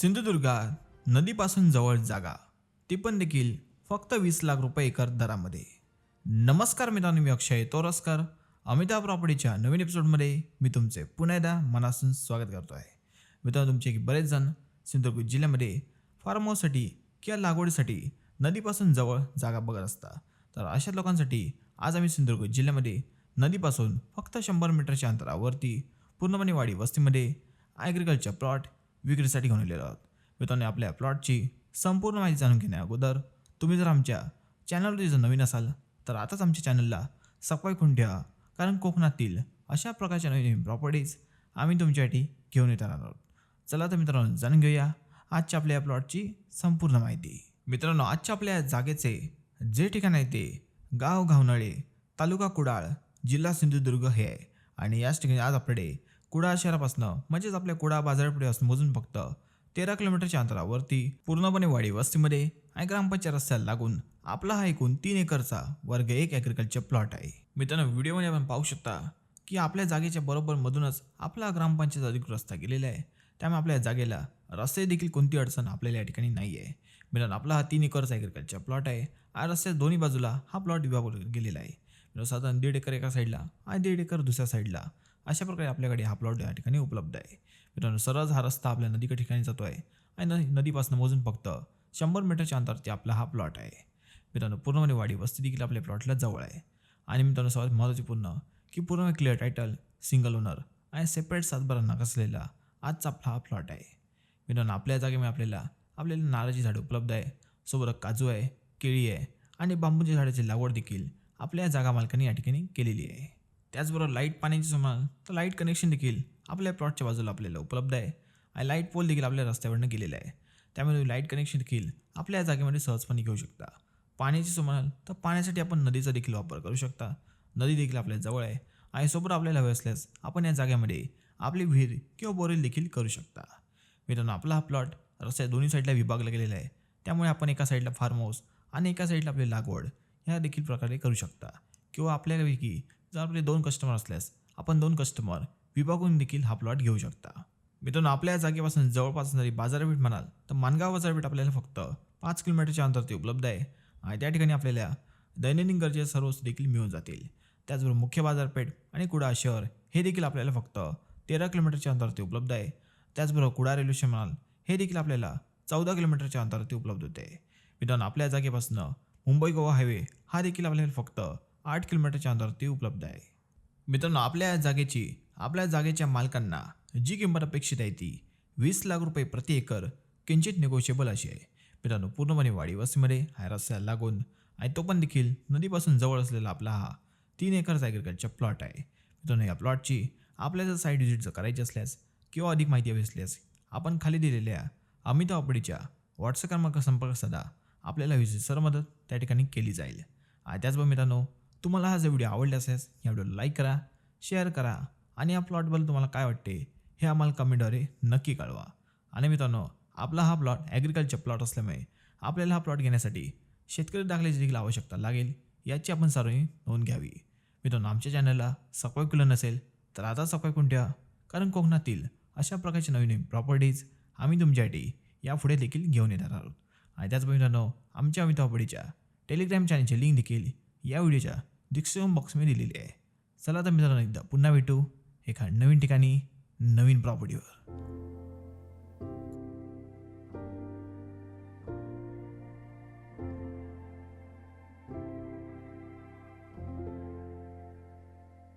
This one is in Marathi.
सिंधुदुर्गात नदीपासून जवळ जागा. ती पण देखील फक्त वीस लाख रुपये एकर दरामध्ये. नमस्कार मित्रांनो मी अक्षय तोरसकर. अमिताभ प्रॉपर्टीच्या नवीन एपिसोडमध्ये मी तुमचे पुन्हा एकदा मनासून स्वागत करतो आहे. मित्रांनो तुमचे बरेच जण सिंधुदुर्ग जिल्ह्यामध्ये फार्म हाऊससाठी किंवा लागवडीसाठी नदीपासून जवळ जागा बघत असता तर अशा लोकांसाठी आज आम्ही सिंधुदुर्ग जिल्ह्यामध्ये नदीपासून फक्त शंभर मीटरच्या अंतरावरती पूर्णपणे वाडी वस्तीमध्ये ॲग्रिकल्चर प्लॉट विक्रीसाठी घेऊन आलेलो आहोत. मित्रांनो आपल्या प्लॉटची संपूर्ण माहिती जाणून घेण्या अगोदर तुम्ही जर आमच्या चॅनलवरती जर नवीन असाल तर आताच आमच्या चॅनलला सबस्क्राईब करून ठेवा. कारण कोकणातील अशा प्रकारच्या नवीन नवीन प्रॉपर्टीज आम्ही तुमच्यासाठी घेऊन येत राहणार आहोत. चला तर मित्रांनो जाणून घेऊया आजच्या आपल्या या प्लॉटची संपूर्ण माहिती. मित्रांनो आजच्या आपल्या जागेचे जे ठिकाण आहे ते गाव घावनाळे तालुका कुडाळ जिल्हा सिंधुदुर्ग हे आहे. आणि याच ठिकाणी आज आपल्याकडे कुडा शहरापासनं म्हणजेच आपल्या कुडाळ बाजारपेठेपासून मोजून फक्त तेरा किलोमीटरच्या अंतरावरती पूर्णपणे वाडी वस्तीमध्ये आणि ग्रामपंचायत रस्त्याला लागून आपला हा एकूण तीन एकरचा वर्ग एक ॲग्रिकल्चर प्लॉट आहे. मित्रांनो व्हिडिओमध्ये आपण पाहू शकता की आपल्या जागेच्या बरोबर मधूनच आपला ग्रामपंचायत अधिकृत रस्ता गेलेला आहे. त्यामुळे आपल्या जागेला रस्ते देखील कोणती अडचण आपल्याला या ठिकाणी नाही आहे. मित्रांनो आपला हा तीन एकरचा ॲग्रिकल्चर प्लॉट आहे आणि रस्त्याच्या दोन्ही बाजूला हा प्लॉट विभागून गेलेला आहे. मित्रांनो साधारण दीड एकर एका साईडला आणि दीड एकर दुसऱ्या साईडला अशा प्रकारे आपल्याकडे हा प्लॉट या ठिकाणी उपलब्ध आहे. मित्रांनो सरळ हा रस्ता आपल्या नदीच्या ठिकाणी जातो आहे आणि नदीपासून मोजून फक्त शंभर मीटरच्या अंतरावरती आपला हा प्लॉट आहे. मित्रांनो पूर्णपणे वाडी वस्ती देखील आपल्या प्लॉटला जवळ आहे. आणि मित्रांनो सर्वात महत्त्वाची पूर्ण की पूर्ण क्लिअर टायटल सिंगल ओनर आणि सेपरेट सातबारा कसलेला आजचा आपला हा प्लॉट आहे. मित्रांनो आपल्या जागेमध्ये आपल्याला आपल्याला नारळाची झाडं उपलब्ध आहे सोबत काजू आहे केळी आहे आणि बांबूच्या झाडाची लागवड देखील आपल्या जागा मालकांनी या ठिकाणी केलेली आहे. त्याचबरोबर लाइट पाण्याची समान तर लाइट कनेक्शन देखील आपल्या प्लॉटच्या बाजूला आपल्याला उपलब्ध आहे. आणि लाइट पोल देखील आपल्या रस्त्यावरनं गेलेला आहे. त्यामुळे तुम्ही लाइट कनेक्शन देखील आपल्या जागेमध्ये सहजपणे घेऊ शकता. पाण्याची सुमाल तर पाण्यासाठी आपण नदीचा देखील वापर करू शकता. नदी देखील आपल्या जवळ आहे. आणि सोबत आपल्याला हवे असल्यास आपण या जागेमध्ये आपली विहीर किंवा बोरेल देखील करू शकता. मित्रांनो आपला हा प्लॉट रस्त्या दोन्ही साईडला विभागला गेलेला आहे. त्यामुळे आपण एका साईडला फार्म हाऊस आणि एका साईडला आपली लागवड ह्या देखील प्रकारे करू शकता. किंवा आपल्यापैकी जर आपले दोन कस्टमर असल्यास आपण दोन कस्टमर विभागून देखील हा प्लॉट घेऊ शकता. मित्रांनो आपल्या या जागेपासून जवळपास असणारी बाजारपेठ म्हणाल तर मानगाव बाजारपेठ आपल्याला फक्त पाच किलोमीटरच्या अंतरावरती उपलब्ध आहे आणि त्या ठिकाणी आपल्याला दैनंदिन गरजेच्या सर्व वस्तू देखील मिळून जातील. त्याचबरोबर मुख्य बाजारपेठ आणि कुडाळ शहर हे देखील आपल्याला फक्त तेरा किलोमीटरच्या अंतरावरती उपलब्ध आहे. त्याचबरोबर कुडाळ रेल्वे स्टेशन म्हणाल हे देखील आपल्याला चौदा किलोमीटरच्या अंतरावरती उपलब्ध होते. मित्रांनो आपल्या जागेपासून मुंबई गोवा हायवे हा देखील आपल्याला फक्त आठ किलोमीटरच्या अंतरावरती उपलब्ध आहे. मित्रांनो आपल्या या जागेची आपल्या जागेच्या मालकांना जी किंमत अपेक्षित आहे ती वीस लाख रुपये प्रति एकर किंचित निगोशिएबल अशी आहे. मित्रांनो पूर्णपणे वाडी वस्तीमध्ये हा रस्त्याला लागून आणि तो पण देखील नदीपासून जवळ असलेला आपला हा तीन एकरचा ॲग्रिकल्चर प्लॉट आहे. मित्रांनो या प्लॉटची आपल्याला जर साईड व्हिजिट जर करायची असल्यास किंवा अधिक माहिती हवी असल्यास आपण खाली दिलेल्या अमिता ऑपडीच्या व्हॉट्सअप क्रमांक संपर्क साधा. आपल्याला विजिट सर मदत त्या ठिकाणी केली जाईल. आणि त्याचबरोबर मित्रांनो तुम्हाला हा जर व्हिडिओ आवडला असेल या व्हिडिओला लाईक करा शेअर करा आणि या प्लॉटबद्दल तुम्हाला काय वाटते हे आम्हाला कमेंटद्वारे नक्की कळवा. आणि मित्रांनो आपला हा प्लॉट ॲग्रिकल्चर प्लॉट असल्यामुळे आपल्याला हा प्लॉट घेण्यासाठी शेतकरी दाखल्याची देखील आवश्यकता लागेल याची आपण सर्वांनी नोंद घ्यावी. मित्रांनो आमच्या चॅनलला सबस्क्राईब केलं नसेल तर आता सबस्क्राईब करून ठेवा कारण कोकणातील अशा प्रकारचे नवीन नवीन प्रॉपर्टीज आम्ही तुमच्यासाठी यापुढे देखील घेऊन येणार आहोत. आणि त्याचबरोबर मित्रांनो आमच्या अमिता प्रॉपर्टीच्या टेलिग्राम चॅनलची लिंक देखील या व्हिडिओच्या डिस्क्रिप्शन बॉक्समध्ये दिलेली आहे. चला तर मित्रांनो एकदा पुन्हा भेटू एका नवीन ठिकाणी नवीन प्रॉपर्टीवर